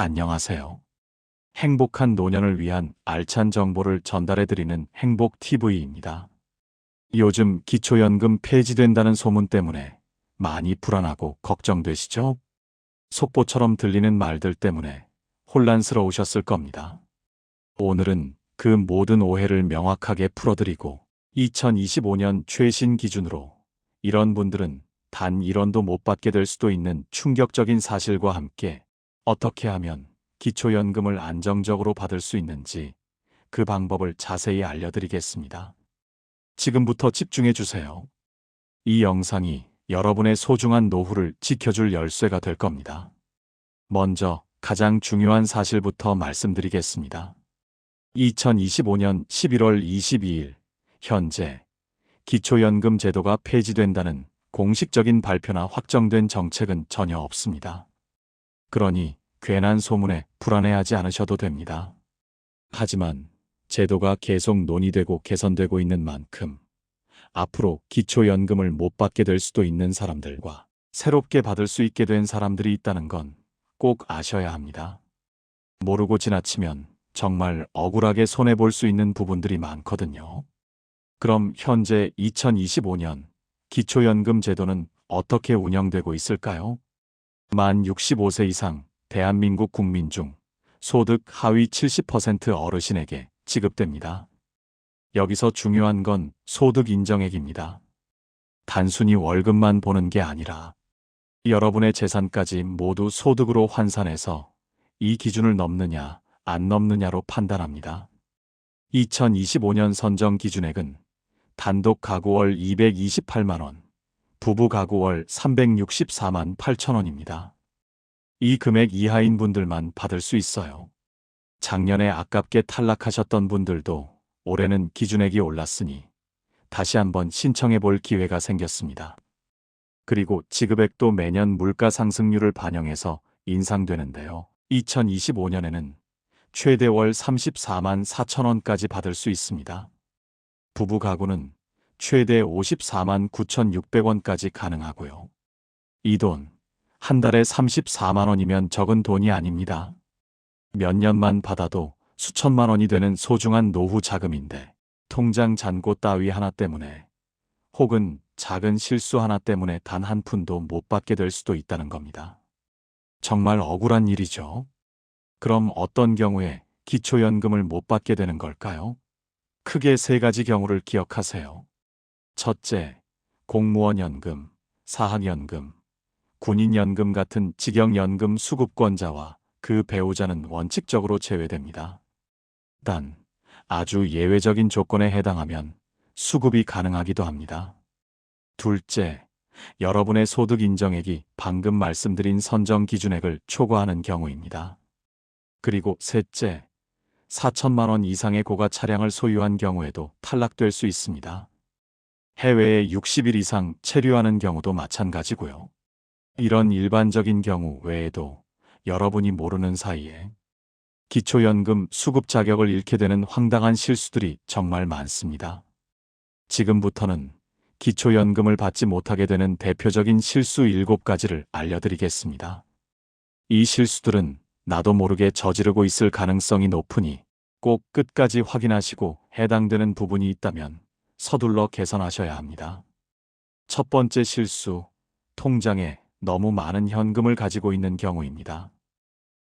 안녕하세요. 행복한 노년을 위한 알찬 정보를 전달해드리는 행복TV입니다. 요즘 기초연금 폐지된다는 소문 때문에 많이 불안하고 걱정되시죠? 속보처럼 들리는 말들 때문에 혼란스러우셨을 겁니다. 오늘은 그 모든 오해를 명확하게 풀어드리고 2025년 최신 기준으로 이런 분들은 단 1원도 못 받게 될 수도 있는 충격적인 사실과 함께 어떻게 하면 기초연금을 안정적으로 받을 수 있는지 그 방법을 자세히 알려드리겠습니다. 지금부터 집중해 주세요. 이 영상이 여러분의 소중한 노후를 지켜줄 열쇠가 될 겁니다. 먼저 가장 중요한 사실부터 말씀드리겠습니다. 2025년 11월 22일 현재 기초연금 제도가 폐지된다는 공식적인 발표나 확정된 정책은 전혀 없습니다. 그러니 괜한 소문에 불안해하지 않으셔도 됩니다. 하지만 제도가 계속 논의되고 개선되고 있는 만큼 앞으로 기초연금을 못 받게 될 수도 있는 사람들과 새롭게 받을 수 있게 된 사람들이 있다는 건 꼭 아셔야 합니다. 모르고 지나치면 정말 억울하게 손해볼 수 있는 부분들이 많거든요. 그럼 현재 2025년 기초연금 제도는 어떻게 운영되고 있을까요? 만 65세 이상 대한민국 국민 중 소득 하위 70% 어르신에게 지급됩니다. 여기서 중요한 건 소득 인정액입니다. 단순히 월급만 보는 게 아니라 여러분의 재산까지 모두 소득으로 환산해서 이 기준을 넘느냐 안 넘느냐로 판단합니다. 2025년 선정 기준액은 단독 가구 월 228만원, 부부 가구 월 364만 8천원입니다. 이 금액 이하인 분들만 받을 수 있어요. 작년에 아깝게 탈락하셨던 분들도 올해는 기준액이 올랐으니 다시 한번 신청해 볼 기회가 생겼습니다. 그리고 지급액도 매년 물가 상승률을 반영해서 인상되는데요. 2025년에는 최대 월 34만 4천 원까지 받을 수 있습니다. 부부 가구는 최대 54만 9,600원까지 가능하고요. 이 돈, 한 달에 34만 원이면 적은 돈이 아닙니다. 몇 년만 받아도 수천만 원이 되는 소중한 노후 자금인데, 통장 잔고 따위 하나 때문에, 혹은 작은 실수 하나 때문에 단 한 푼도 못 받게 될 수도 있다는 겁니다. 정말 억울한 일이죠. 그럼 어떤 경우에 기초연금을 못 받게 되는 걸까요? 크게 세 가지 경우를 기억하세요. 첫째, 공무원 연금, 사학 연금, 군인 연금 같은 직영 연금 수급권자와 그 배우자는 원칙적으로 제외됩니다. 단, 아주 예외적인 조건에 해당하면 수급이 가능하기도 합니다. 둘째, 여러분의 소득 인정액이 방금 말씀드린 선정 기준액을 초과하는 경우입니다. 그리고 셋째, 4천만 원 이상의 고가 차량을 소유한 경우에도 탈락될 수 있습니다. 해외에 60일 이상 체류하는 경우도 마찬가지고요. 이런 일반적인 경우 외에도 여러분이 모르는 사이에 기초연금 수급 자격을 잃게 되는 황당한 실수들이 정말 많습니다. 지금부터는 기초연금을 받지 못하게 되는 대표적인 실수 7가지를 알려드리겠습니다. 이 실수들은 나도 모르게 저지르고 있을 가능성이 높으니 꼭 끝까지 확인하시고 해당되는 부분이 있다면 서둘러 개선하셔야 합니다. 첫 번째 실수, 통장에 너무 많은 현금을 가지고 있는 경우입니다.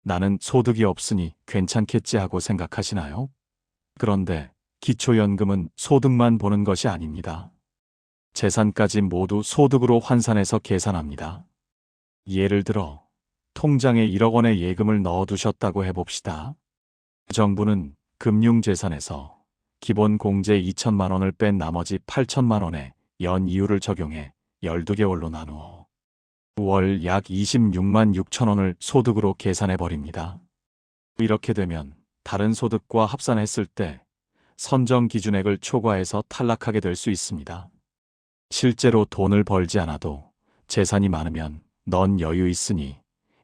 나는 소득이 없으니 괜찮겠지 하고 생각하시나요? 그런데 기초연금은 소득만 보는 것이 아닙니다. 재산까지 모두 소득으로 환산해서 계산합니다. 예를 들어 통장에 1억 원의 예금을 넣어두셨다고 해봅시다. 정부는 금융재산에서 기본 공제 2천만 원을 뺀 나머지 8천만 원에 연 이율을 적용해 12개월로 나누어 월 약 26만 6천 원을 소득으로 계산해 버립니다. 이렇게 되면 다른 소득과 합산했을 때 선정 기준액을 초과해서 탈락하게 될 수 있습니다. 실제로 돈을 벌지 않아도 재산이 많으면 넌 여유 있으니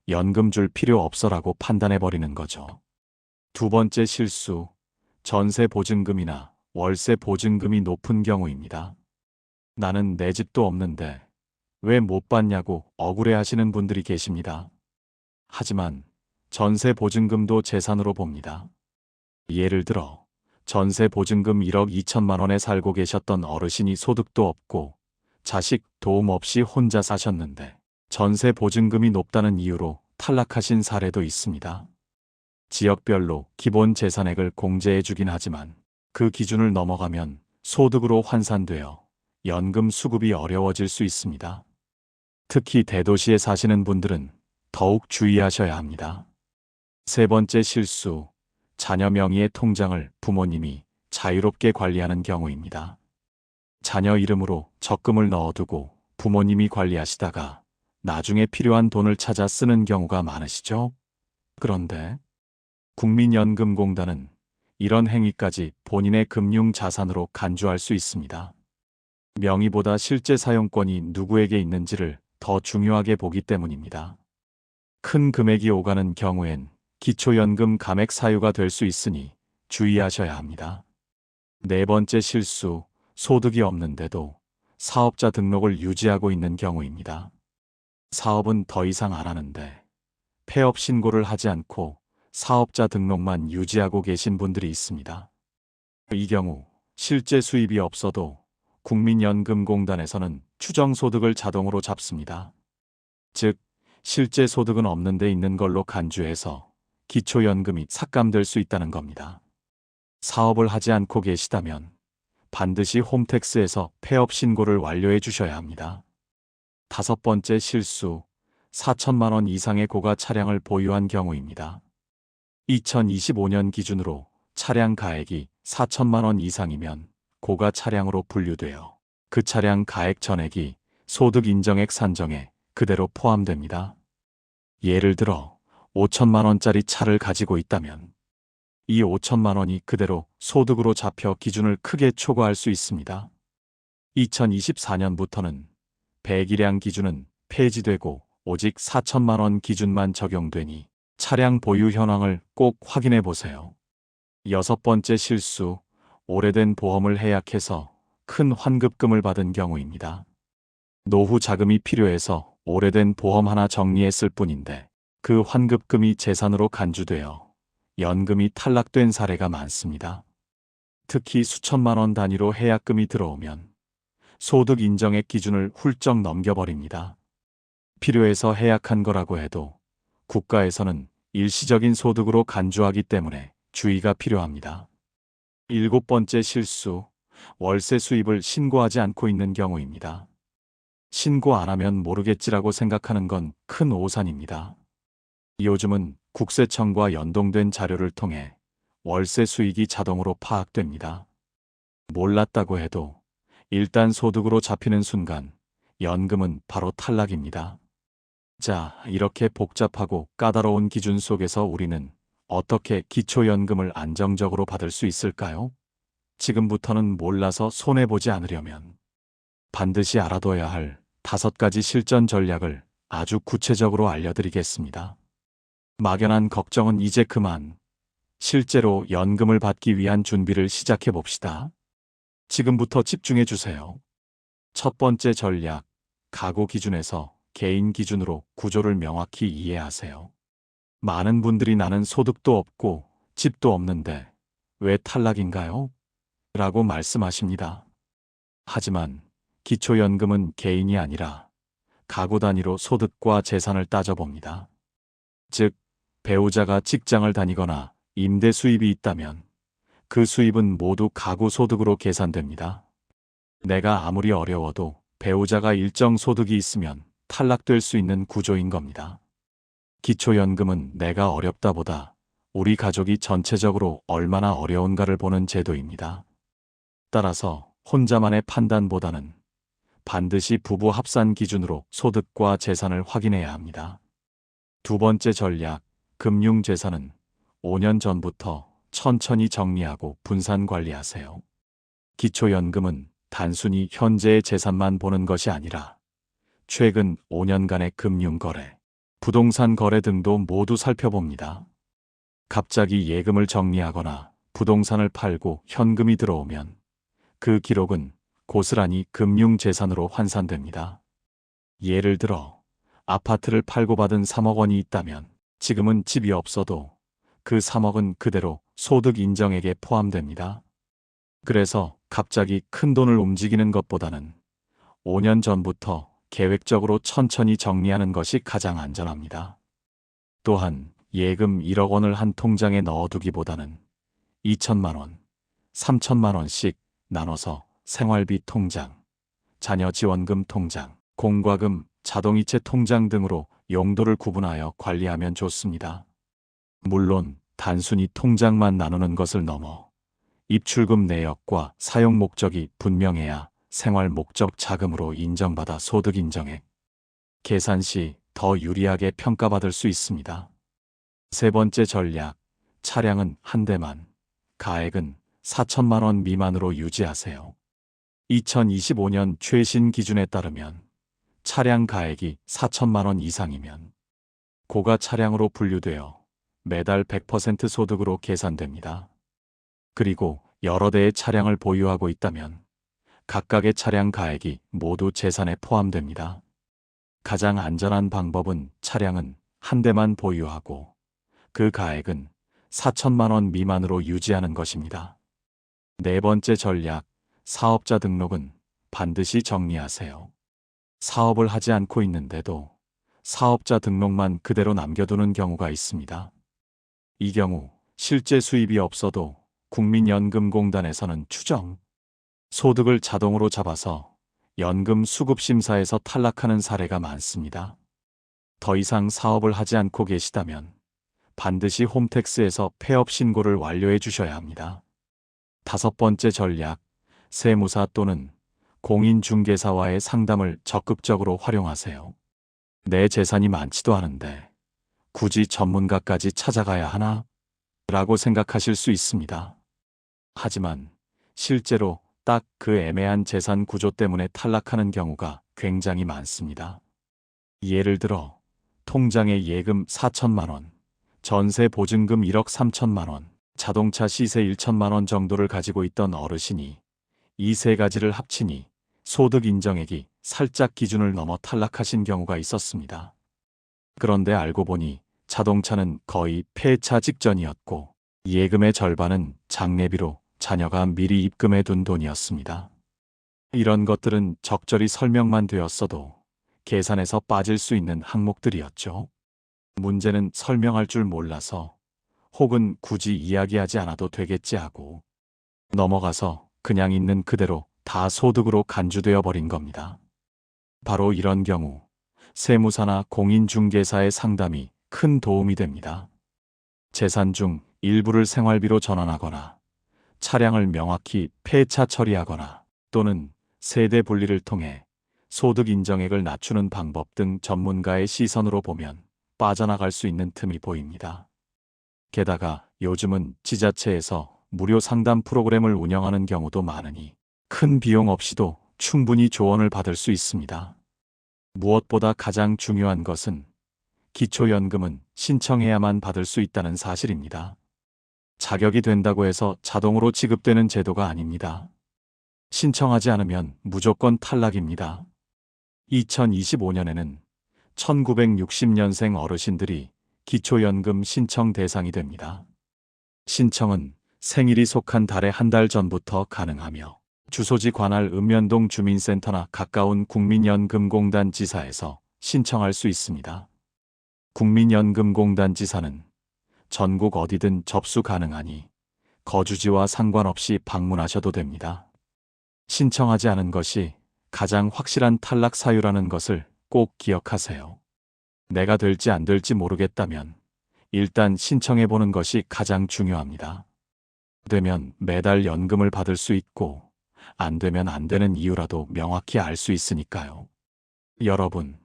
연금 줄 필요 없어라고 판단해 버리는 거죠. 두 번째 실수, 전세 보증금이나 월세 보증금이 높은 경우입니다. 나는 내 집도 없는데 왜 못 받냐고 억울해 하시는 분들이 계십니다. 하지만 전세 보증금도 재산으로 봅니다. 예를 들어 전세 보증금 1억 2천만 원에 살고 계셨던 어르신이 소득도 없고 자식 도움 없이 혼자 사셨는데 전세 보증금이 높다는 이유로 탈락하신 사례도 있습니다. 지역별로 기본 재산액을 공제해 주긴 하지만 그 기준을 넘어가면 소득으로 환산되어 연금 수급이 어려워질 수 있습니다. 특히 대도시에 사시는 분들은 더욱 주의하셔야 합니다. 세 번째 실수, 자녀 명의의 통장을 부모님이 자유롭게 관리하는 경우입니다. 자녀 이름으로 적금을 넣어두고 부모님이 관리하시다가 나중에 필요한 돈을 찾아 쓰는 경우가 많으시죠? 그런데 국민연금공단은 이런 행위까지 본인의 금융 자산으로 간주할 수 있습니다. 명의보다 실제 사용권이 누구에게 있는지를 더 중요하게 보기 때문입니다. 큰 금액이 오가는 경우엔 기초연금 감액 사유가 될 수 있으니 주의하셔야 합니다. 네 번째 실수, 소득이 없는데도 사업자 등록을 유지하고 있는 경우입니다. 사업은 더 이상 안 하는데 폐업 신고를 하지 않고 사업자 등록만 유지하고 계신 분들이 있습니다. 이 경우 실제 수입이 없어도 국민연금공단에서는 추정소득을 자동으로 잡습니다. 즉, 실제 소득은 없는데 있는 걸로 간주해서 기초연금이 삭감될 수 있다는 겁니다. 사업을 하지 않고 계시다면 반드시 홈택스에서 폐업 신고를 완료해 주셔야 합니다. 다섯 번째 실수, 4천만 원 이상의 고가 차량을 보유한 경우입니다. 2025년 기준으로 차량 가액이 4천만 원 이상이면 고가 차량으로 분류되어 그 차량 가액 전액이 소득 인정액 산정에 그대로 포함됩니다. 예를 들어 5천만 원짜리 차를 가지고 있다면 이 5천만 원이 그대로 소득으로 잡혀 기준을 크게 초과할 수 있습니다. 2024년부터는 배기량 기준은 폐지되고 오직 4천만 원 기준만 적용되니 차량 보유 현황을 꼭 확인해 보세요. 여섯 번째 실수, 오래된 보험을 해약해서 큰 환급금을 받은 경우입니다. 노후 자금이 필요해서 오래된 보험 하나 정리했을 뿐인데 그 환급금이 재산으로 간주되어 연금이 탈락된 사례가 많습니다. 특히 수천만 원 단위로 해약금이 들어오면 소득 인정액 기준을 훌쩍 넘겨버립니다. 필요해서 해약한 거라고 해도 국가에서는 일시적인 소득으로 간주하기 때문에 주의가 필요합니다. 일곱 번째 실수, 월세 수입을 신고하지 않고 있는 경우입니다. 신고 안 하면 모르겠지라고 생각하는 건 큰 오산입니다. 요즘은 국세청과 연동된 자료를 통해 월세 수익이 자동으로 파악됩니다. 몰랐다고 해도 일단 소득으로 잡히는 순간 연금은 바로 탈락입니다. 자, 이렇게 복잡하고 까다로운 기준 속에서 우리는 어떻게 기초연금을 안정적으로 받을 수 있을까요? 지금부터는 몰라서 손해보지 않으려면 반드시 알아둬야 할 다섯 가지 실전 전략을 아주 구체적으로 알려드리겠습니다. 막연한 걱정은 이제 그만. 실제로 연금을 받기 위한 준비를 시작해 봅시다. 지금부터 집중해 주세요. 첫 번째 전략, 가구 기준에서 개인 기준으로 구조를 명확히 이해하세요. 많은 분들이 나는 소득도 없고 집도 없는데 왜 탈락인가요? 라고 말씀하십니다. 하지만 기초연금은 개인이 아니라 가구 단위로 소득과 재산을 따져봅니다. 즉, 배우자가 직장을 다니거나 임대 수입이 있다면 그 수입은 모두 가구 소득으로 계산됩니다. 내가 아무리 어려워도 배우자가 일정 소득이 있으면 탈락될 수 있는 구조인 겁니다. 기초연금은 내가 어렵다보다 우리 가족이 전체적으로 얼마나 어려운가를 보는 제도입니다. 따라서 혼자만의 판단보다는 반드시 부부 합산 기준으로 소득과 재산을 확인해야 합니다. 두 번째 전략, 금융재산은 5년 전부터 천천히 정리하고 분산 관리하세요. 기초연금은 단순히 현재의 재산만 보는 것이 아니라 최근 5년간의 금융거래, 부동산 거래 등도 모두 살펴봅니다. 갑자기 예금을 정리하거나 부동산을 팔고 현금이 들어오면 그 기록은 고스란히 금융재산으로 환산됩니다. 예를 들어 아파트를 팔고 받은 3억 원이 있다면 지금은 집이 없어도 그 3억은 그대로 소득 인정액에 포함됩니다. 그래서 갑자기 큰 돈을 움직이는 것보다는 5년 전부터 계획적으로 천천히 정리하는 것이 가장 안전합니다. 또한 예금 1억 원을 한 통장에 넣어두기보다는 2천만 원, 3천만 원씩 나눠서 생활비 통장, 자녀 지원금 통장, 공과금, 자동이체 통장 등으로 용도를 구분하여 관리하면 좋습니다. 물론 단순히 통장만 나누는 것을 넘어 입출금 내역과 사용 목적이 분명해야 생활 목적 자금으로 인정받아 소득 인정액, 계산 시 더 유리하게 평가받을 수 있습니다. 세 번째 전략, 차량은 한 대만, 가액은 4천만 원 미만으로 유지하세요. 2025년 최신 기준에 따르면 차량 가액이 4천만 원 이상이면 고가 차량으로 분류되어 매달 100% 소득으로 계산됩니다. 그리고 여러 대의 차량을 보유하고 있다면 각각의 차량 가액이 모두 재산에 포함됩니다. 가장 안전한 방법은 차량은 한 대만 보유하고 그 가액은 4천만 원 미만으로 유지하는 것입니다. 네 번째 전략, 사업자 등록은 반드시 정리하세요. 사업을 하지 않고 있는데도 사업자 등록만 그대로 남겨두는 경우가 있습니다. 이 경우 실제 수입이 없어도 국민연금공단에서는 추정, 소득을 자동으로 잡아서 연금 수급 심사에서 탈락하는 사례가 많습니다. 더 이상 사업을 하지 않고 계시다면 반드시 홈택스에서 폐업 신고를 완료해 주셔야 합니다. 다섯 번째 전략, 세무사 또는 공인중개사와의 상담을 적극적으로 활용하세요. 내 재산이 많지도 않은데 굳이 전문가까지 찾아가야 하나? 라고 생각하실 수 있습니다. 하지만 실제로 딱 그 애매한 재산 구조 때문에 탈락하는 경우가 굉장히 많습니다. 예를 들어 통장에 예금 4천만 원, 전세 보증금 1억 3천만 원, 자동차 시세 1천만 원 정도를 가지고 있던 어르신이 이 세 가지를 합치니 소득 인정액이 살짝 기준을 넘어 탈락하신 경우가 있었습니다. 그런데 알고 보니 자동차는 거의 폐차 직전이었고 예금의 절반은 장례비로 자녀가 미리 입금해 둔 돈이었습니다. 이런 것들은 적절히 설명만 되었어도 계산에서 빠질 수 있는 항목들이었죠. 문제는 설명할 줄 몰라서 혹은 굳이 이야기하지 않아도 되겠지 하고 넘어가서 그냥 있는 그대로 다 소득으로 간주되어 버린 겁니다. 바로 이런 경우 세무사나 공인중개사의 상담이 큰 도움이 됩니다. 재산 중 일부를 생활비로 전환하거나 차량을 명확히 폐차 처리하거나 또는 세대 분리를 통해 소득 인정액을 낮추는 방법 등 전문가의 시선으로 보면 빠져나갈 수 있는 틈이 보입니다. 게다가 요즘은 지자체에서 무료 상담 프로그램을 운영하는 경우도 많으니 큰 비용 없이도 충분히 조언을 받을 수 있습니다. 무엇보다 가장 중요한 것은 기초연금은 신청해야만 받을 수 있다는 사실입니다. 자격이 된다고 해서 자동으로 지급되는 제도가 아닙니다. 신청하지 않으면 무조건 탈락입니다. 2025년에는 1960년생 어르신들이 기초연금 신청 대상이 됩니다. 신청은 생일이 속한 달의 한달 전부터 가능하며 주소지 관할 읍면동 주민센터나 가까운 국민연금공단 지사에서 신청할 수 있습니다. 국민연금공단 지사는 전국 어디든 접수 가능하니 거주지와 상관없이 방문하셔도 됩니다. 신청하지 않은 것이 가장 확실한 탈락 사유라는 것을 꼭 기억하세요. 내가 될지 안 될지 모르겠다면 일단 신청해 보는 것이 가장 중요합니다. 되면 매달 연금을 받을 수 있고 안 되면 안 되는 이유라도 명확히 알 수 있으니까요. 여러분,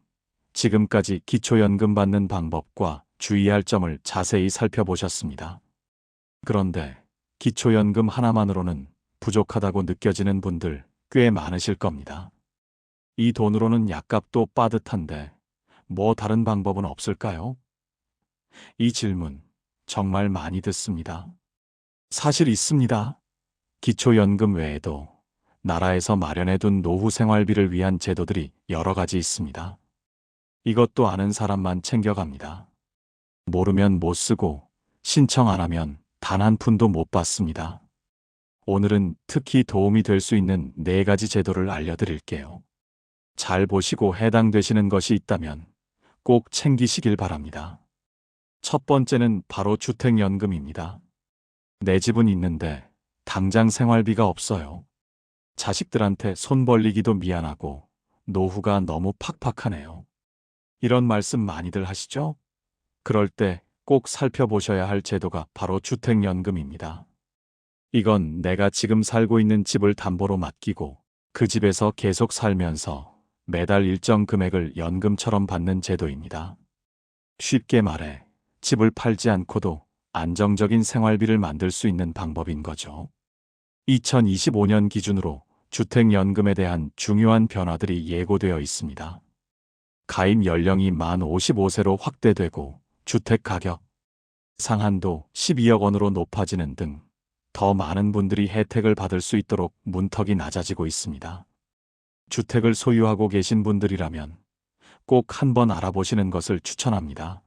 지금까지 기초연금 받는 방법과 주의할 점을 자세히 살펴보셨습니다. 그런데 기초연금 하나만으로는 부족하다고 느껴지는 분들 꽤 많으실 겁니다. 이 돈으로는 약값도 빠듯한데 뭐 다른 방법은 없을까요? 이 질문 정말 많이 듣습니다. 사실 있습니다. 기초연금 외에도 나라에서 마련해둔 노후 생활비를 위한 제도들이 여러 가지 있습니다. 이것도 아는 사람만 챙겨갑니다. 모르면 못 쓰고 신청 안 하면 단 한 푼도 못 받습니다. 오늘은 특히 도움이 될 수 있는 네 가지 제도를 알려드릴게요. 잘 보시고 해당되시는 것이 있다면 꼭 챙기시길 바랍니다. 첫 번째는 바로 주택연금입니다. 내 집은 있는데 당장 생활비가 없어요. 자식들한테 손 벌리기도 미안하고 노후가 너무 팍팍하네요. 이런 말씀 많이들 하시죠? 그럴 때 꼭 살펴보셔야 할 제도가 바로 주택연금입니다. 이건 내가 지금 살고 있는 집을 담보로 맡기고 그 집에서 계속 살면서 매달 일정 금액을 연금처럼 받는 제도입니다. 쉽게 말해 집을 팔지 않고도 안정적인 생활비를 만들 수 있는 방법인 거죠. 2025년 기준으로 주택연금에 대한 중요한 변화들이 예고되어 있습니다. 가입 연령이 만 55세로 확대되고 주택 가격, 상한도 12억 원으로 높아지는 등 더 많은 분들이 혜택을 받을 수 있도록 문턱이 낮아지고 있습니다. 주택을 소유하고 계신 분들이라면 꼭 한번 알아보시는 것을 추천합니다.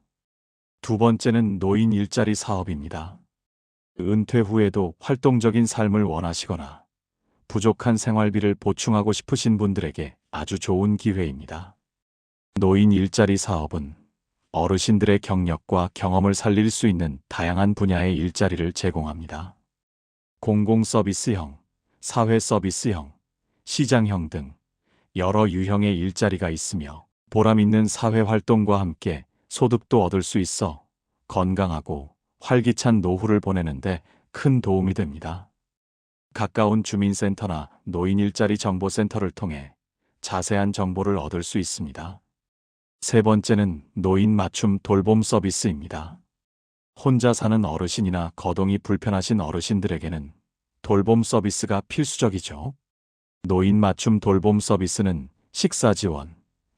두 번째는 노인 일자리 사업입니다. 은퇴 후에도 활동적인 삶을 원하시거나 부족한 생활비를 보충하고 싶으신 분들에게 아주 좋은 기회입니다. 노인 일자리 사업은 어르신들의 경력과 경험을 살릴 수 있는 다양한 분야의 일자리를 제공합니다. 공공 서비스형, 사회 서비스형, 시장형 등 여러 유형의 일자리가 있으며 보람 있는 사회 활동과 함께 소득도 얻을 수 있어 건강하고 활기찬 노후를 보내는데 큰 도움이 됩니다. 가까운 주민센터나 노인 일자리 정보센터를 통해 자세한 정보를 얻을 수 있습니다. 세 번째는 노인 맞춤 돌봄 서비스입니다. 혼자 사는 어르신이나 거동이 불편하신 어르신들에게는 돌봄 서비스가 필수적이죠. 노인 맞춤 돌봄 서비스는 식사 지원,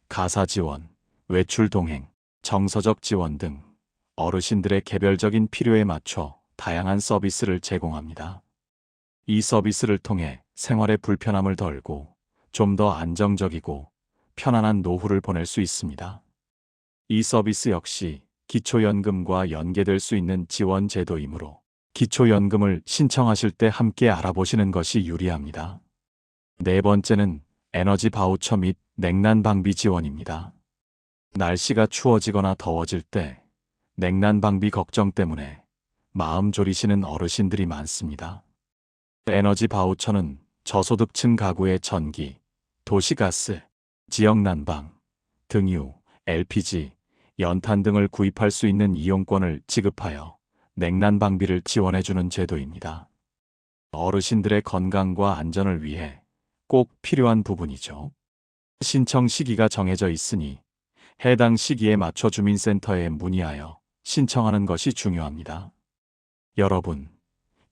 가사 지원, 외출 동행, 정서적 지원 등 어르신들의 개별적인 필요에 맞춰 다양한 서비스를 제공합니다. 이 서비스를 통해 생활의 불편함을 덜고 좀 더 안정적이고 편안한 노후를 보낼 수 있습니다. 이 서비스 역시 기초연금과 연계될 수 있는 지원 제도이므로 기초연금을 신청하실 때 함께 알아보시는 것이 유리합니다. 네 번째는 에너지 바우처 및 냉난 방비 지원입니다. 날씨가 추워지거나 더워질 때 냉난 방비 걱정 때문에 마음 졸이시는 어르신들이 많습니다. 에너지 바우처는 저소득층 가구의 전기, 도시가스, 지역 난방, 등유, LPG, 연탄 등을 구입할 수 있는 이용권을 지급하여 냉난 방비를 지원해주는 제도입니다. 어르신들의 건강과 안전을 위해 꼭 필요한 부분이죠. 신청 시기가 정해져 있으니 해당 시기에 맞춰 주민센터에 문의하여 신청하는 것이 중요합니다. 여러분,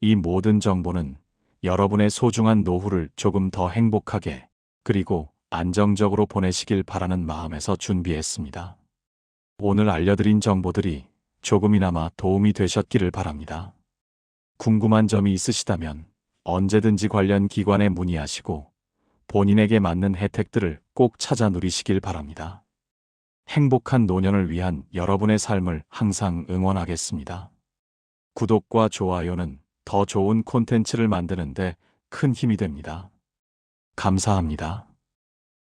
이 모든 정보는 여러분의 소중한 노후를 조금 더 행복하게 그리고 안정적으로 보내시길 바라는 마음에서 준비했습니다. 오늘 알려드린 정보들이 조금이나마 도움이 되셨기를 바랍니다. 궁금한 점이 있으시다면 언제든지 관련 기관에 문의하시고 본인에게 맞는 혜택들을 꼭 찾아 누리시길 바랍니다. 행복한 노년을 위한 여러분의 삶을 항상 응원하겠습니다. 구독과 좋아요는 더 좋은 콘텐츠를 만드는데 큰 힘이 됩니다. 감사합니다.